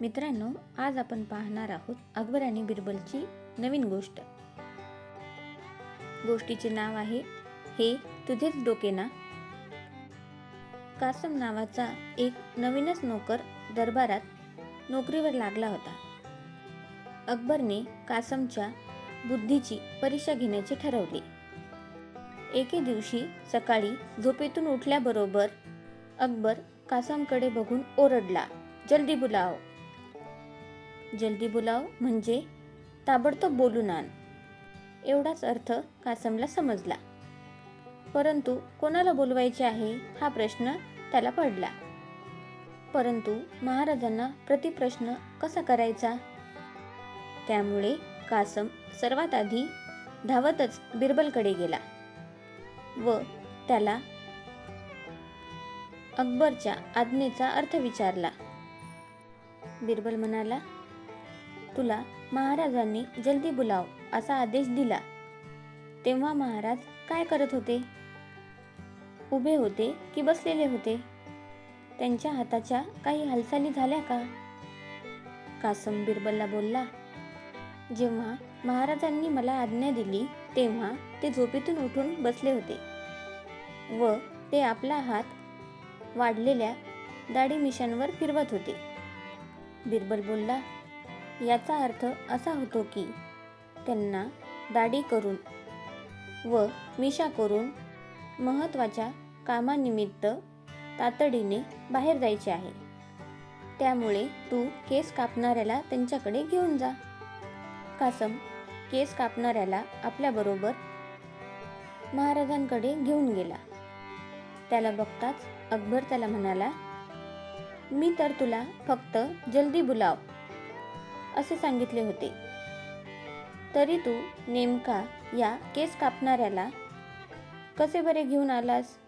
मित्रांनो आज आपण पाहणार आहोत अकबर आणि बिरबलची नवीन गोष्ट. गोष्टीचे नाव आहे हे तुझेच डोके ना. कासम नावाचा एक नवीनच नोकर दरबारात नोकरीवर लागला होता. अकबरने कासमच्या बुद्धीची परीक्षा घेण्याचे ठरवले. एके दिवशी सकाळी झोपेतून उठल्याबरोबर अकबर कासमकडे बघून ओरडला जल्दी बुलाव. जल्दी बुलाव म्हणजे? ताबडतोब बोलून आण एवढाच अर्थ कासमला समजला. परंतु कोणाला बोलवायचे आहे हा प्रश्न त्याला पडला. परंतु महाराजांना प्रतिप्रश्न कसा करायचा? त्यामुळे कासम सर्वात आधी धावतच बिरबलकडे गेला व त्याला अकबरच्या आज्ञेचा अर्थ विचारला. बिरबल म्हणाला तुला महाराजांनी जल्दी बुलाव असा आदेश दिला. तेव्हा महाराज काय करत होते? उभे होते की बसलेले होते? त्यांच्या हाताच्या काही हालचाली झाल्या का? कासम बिरबलला बोलला जेव्हा महाराजांनी मला आज्ञा दिली तेव्हा ते झोपेतून उठून बसले होते व ते आपला हात वाढलेल्या दाढी मिशांवर फिरवत होते. बिरबल बोलला याचा अर्थ असा होतो की त्यांना दाढी करून व मिशा करून महत्त्वाच्या कामानिमित्त तातडीने बाहेर जायचे आहे. त्यामुळे तू केस कापणाऱ्याला त्यांच्याकडे घेऊन जा. कासम केस कापणाऱ्याला आपल्याबरोबर महाराजांकडे घेऊन गेला. त्याला बघताच अकबर त्याला म्हणाला मी तर तुला फक्त जल्दी बुलाव. असे सांगितले होते. तरी तू नेमका या केस कापणाऱ्याला कसे बरे घेऊन आलास?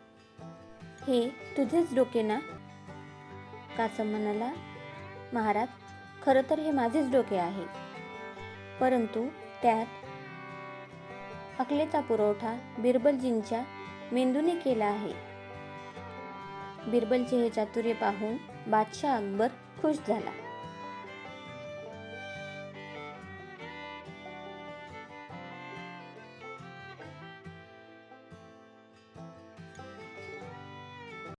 हे तुझेच डोके ना? कासम म्हणाला महाराज खरं तर हे माझेच डोके आहे. परंतु त्यात अकलेचा पुरवठा बिरबलजींच्या मेंदूने केला आहे. बिरबलचे हे चातुर्य पाहून बादशाह अकबर खुश झाला.